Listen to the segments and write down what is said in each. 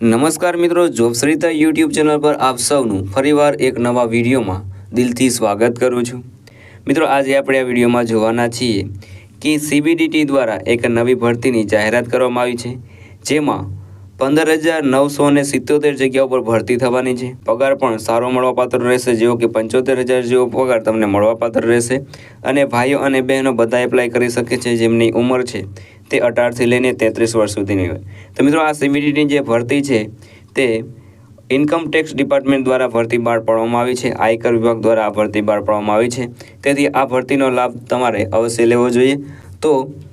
નમસ્કાર મિત્રો જોબશ્રીતા YouTube channel પર આપ સૌનું ફરીવાર એક નવા વિડીયોમાં દિલથી સ્વાગત કરું છું. મિત્રો, આજે આપણે આ વિડીયોમાં જોવાના છીએ કે સીબીડીટી દ્વારા એક નવી ભરતીની જાહેરાત કરવામાં આવી છે, જેમાં પંદર હજાર નવસો ને સિત્તોતેર જગ્યાઓ પર ભરતી થવાની છે. પગાર પણ સારો મળવાપાત્ર રહેશે, જેવો કે પંચોતેર હજાર જેવો પગાર તમને મળવાપાત્ર રહેશે. અને ભાઈઓ અને બહેનો બધા એપ્લાય કરી શકે છે, જેમની ઉંમર છે તે અઢારથી લઈને તેત્રીસ વર્ષ સુધીની હોય. તો મિત્રો, આ સીબીડીની જે ભરતી છે, તે ઇન્કમ ટેક્સ ડિપાર્ટમેન્ટ દ્વારા ભરતી બહાર પાડવામાં આવી છે. આયકર વિભાગ દ્વારા આ ભરતી બહાર પાડવામાં આવી છે. તેથી આ ભરતીનો લાભ તમારે અવશ્ય લેવો જોઈએ. તો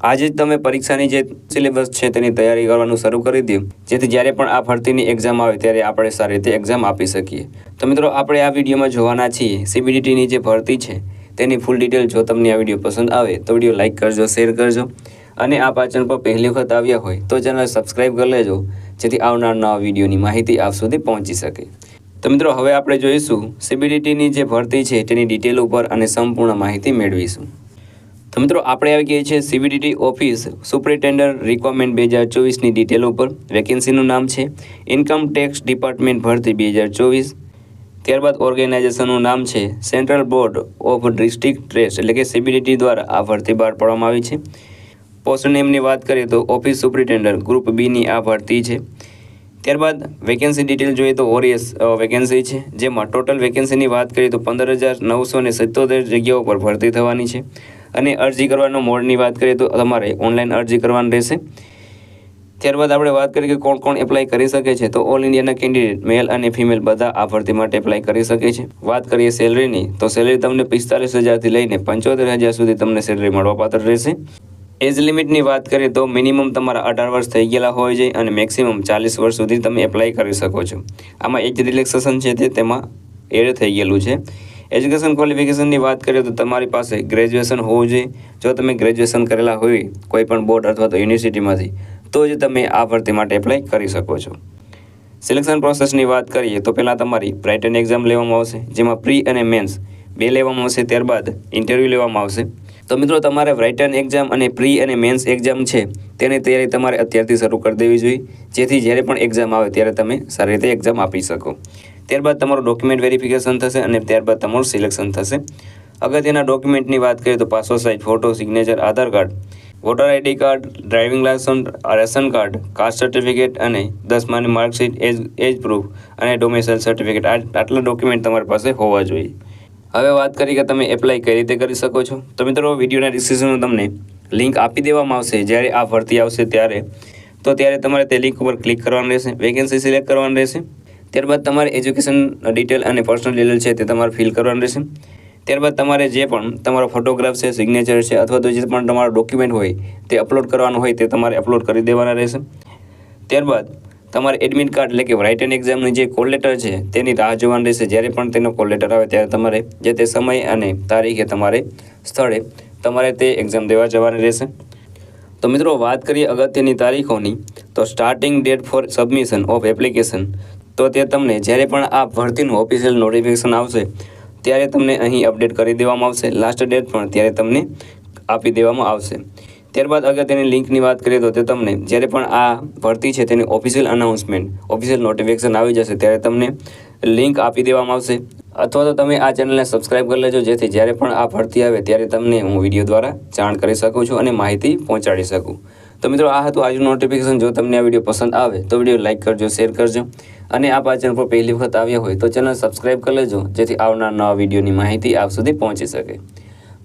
આજે જ તમે પરીક્ષાની જે સિલેબસ છે, તેની તૈયારી કરવાનું શરૂ કરી દો. જેથી જ્યારે પણ આ ભરતીની એક્ઝામ આવે, ત્યારે આપણે સારી રીતે એક્ઝામ આપી શકીએ. તો મિત્રો, આપણે આ વિડીયોમાં જોવાના છીએ સીબીડીટીની જે ભરતી છે, તેની ફૂલ ડિટેલ જો તમને આ વીડિયો પસંદ આવે, તો વીડિયો લાઇક કરજો શેર કરજો. અને આ પાચન પર પહેલી વખત આવ્યા હોય તો ચેનલ સબસ્ક્રાઈબ કરી લેજો, જેથી આવનાર નવા વિડીયોની માહિતી આપ સુધી પહોંચી શકે. તો મિત્રો, હવે આપણે જોઈશું સીબીડીટીની જે ભરતી છે તેની ડિટેલ ઉપર અને સંપૂર્ણ માહિતી મેળવીશું. તો મિત્રો, આપણે આવી ગઈ છીએ સીબીડીટી ઓફિસ સુપ્રિન્ટેન્ડર રિક્વાયરમેન્ટ બે હજાર ચોવીસની ડિટેલ ઉપર. વેકેન્સીનું નામ છે ઇન્કમ ટેક્સ ડિપાર્ટમેન્ટ ભરતી બે હજાર ચોવીસ. ત્યારબાદ ઓર્ગેનાઇઝેશનનું નામ છે central board of district trust એટલે કે સીબીડીટી દ્વારા આ ભરતી બહાર પાડવામાં આવી છે. પોસ્ટ નેમની વાત કરીએ તો ઓફિસ સુપ્રિન્ટેન્ડર ગ્રુપ બીની આ ભરતી છે. ત્યારબાદ વેકેન્સી ડિટેલ જોઈએ તો ઓરિયસ વેકેન્સી છે. જેમાં ટોટલ વેકેન્સીની વાત કરીએ તો પંદર હજાર નવસો ને જગ્યાઓ પર ભરતી થવાની છે. અને અરજી કરવાનો મોડની વાત કરીએ તો તમારે ઓનલાઈન અરજી કરવાની રહેશે. ત્યારબાદ આપણે વાત કરીએ કે કોણ કોણ એપ્લાય કરી શકે છે, તો ઓલ ઇન્ડિયાના કેન્ડિડેટ, મેલ અને ફિમેલ બધા આ ભરતી માટે એપ્લાય કરી શકે છે. વાત કરીએ સેલરીની, તો સેલરી તમને પિસ્તાલીસ હજારથી લઈને પંચોતેર હજાર સુધી તમને સેલરી મળવાપાત્ર રહેશે. એજ લિમિટની વાત કરીએ તો મિનિમમ તમારા અઢાર વર્ષ થઈ ગયેલા હોય છે અને મેક્સિમમ ચાલીસ વર્ષ સુધી તમે એપ્લાય કરી શકો છો. આમાં એજ રિલેક્સેશન છે તે તેમાં એડ થઈ ગયેલું છે. એજ્યુકેશન ક્વોલિફિકેશનની વાત કરીએ તો તમારી પાસે ગ્રેજ્યુએશન હોવું જોઈએ. જો તમે ગ્રેજ્યુએશન કરેલા હોય કોઈ પણ બોર્ડ અથવા તો યુનિવર્સિટીમાંથી તો જ તમે આ ભરતી માટે એપ્લાય કરી શકો છો. સિલેક્શન પ્રોસેસની વાત કરીએ તો પહેલાં તમારી બ્રાઇટન એક્ઝામ લેવામાં આવશે, જેમાં પ્રી અને મેન્સ બે લેવામાં આવશે, ત્યારબાદ ઇન્ટરવ્યૂ લેવામાં આવશે. તો મિત્રો, તમારે બ્રાઇટન એક્ઝામ અને પ્રી અને મેન્સ એક્ઝામ છે, તેની તૈયારી તમારે અત્યારથી શરૂ કરી દેવી જોઈએ. જેથી જ્યારે પણ એક્ઝામ આવે ત્યારે તમે સારી રીતે એક્ઝામ આપી શકો. ત્યારબાદ તમારું ડોક્યુમેન્ટ વેરિફિકેશન થશે અને ત્યારબાદ તમારું સિલેક્શન થશે. અગત્યના ડોક્યુમેન્ટની વાત કરીએ તો passport size photo signature Aadhaar card voter ID card driving licence ration card caste certificate અને દસમાની માર્કશીટ એજ એજ પ્રૂફ અને ડોમેસાઇલ સર્ટિફિકેટ આટલા ડોક્યુમેન્ટ તમારી પાસે હોવા જોઈએ. હવે વાત કરી કે તમે એપ્લાય કઈ રીતે કરી શકો છો? તો મિત્રો, વિડીયોના ડિસ્ક્રિપ્શનમાં તમને લિંક આપી દેવામાં આવશે. જ્યારે આ ભરતી આવશે ત્યારે, તો ત્યારે તમારે તે લિંક ઉપર ક્લિક કરવાનું રહેશે. વેકેન્સી સિલેક્ટ કરવાનું રહેશે. ત્યારબાદ તમારે એજ્યુકેશન ડિટેલ અને પર્સનલ ડિટેલ છે તે તમારે ફિલ કરવાનું રહેશે. ત્યારબાદ તમારે જે પણ તમારો ફોટોગ્રાફ છે સિગ્નેચર છે, અથવા તો જે પણ તમારો ડોક્યુમેન્ટ હોય તે અપલોડ કરવાનું હોય તે તમારે અપલોડ કરી દેવાના રહેશે. ત્યારબાદ તમારે એડમિટ કાર્ડ એટલે કે રાઇટન એક્ઝામની જે કોલ લેટર છે, તેની રાહ જોવાની રહેશે. જ્યારે પણ તેનો કોલ લેટર આવે ત્યારે તમારે જે તે સમય અને તારીખે તમારે સ્થળે તમારે તે એક્ઝામ દેવા જવાની રહેશે. તો મિત્રો, વાત કરીએ અગત્યની તારીખોની, તો starting date for submission of application તો તે તમને જ્યારે પણ આ ભરતીનું ઓફિશિયલ નોટિફિકેશન આવશે, ત્યારે તમને અહીં અપડેટ કરી દેવામાં આવશે. લાસ્ટ ડેટ પણ ત્યારે તમને આપી દેવામાં આવશે. ત્યારબાદ અગર તેની લિંકની વાત કરીએ તો તે તમને જ્યારે પણ આ ભરતી છે તેની ઓફિશિયલ અનાઉન્સમેન્ટ ઓફિશિયલ નોટિફિકેશન આવી જશે ત્યારે તમને લિંક આપી દેવામાં આવશે. અથવા તો તમે આ ચેનલને સબસ્ક્રાઇબ કરી લેજો, જેથી જ્યારે પણ આ ભરતી આવે ત્યારે તમને હું વીડિયો દ્વારા જાણ કરી શકું છું અને માહિતી પહોંચાડી શકું. તો મિત્રો, આ હતું આજનું નોટિફિકેશન જો તમને આ વીડિયો પસંદ આવે, તો વીડિયો લાઇક કરજો શેર કરજો. અને આ ચેનલ પર પહેલી વખત આવ્યા હોય તો ચેનલ સબસ્ક્રાઇબ કરી લેજો, જેથી આવનાર નવા વિડીયોની માહિતી આપ સુધી પહોંચી શકે.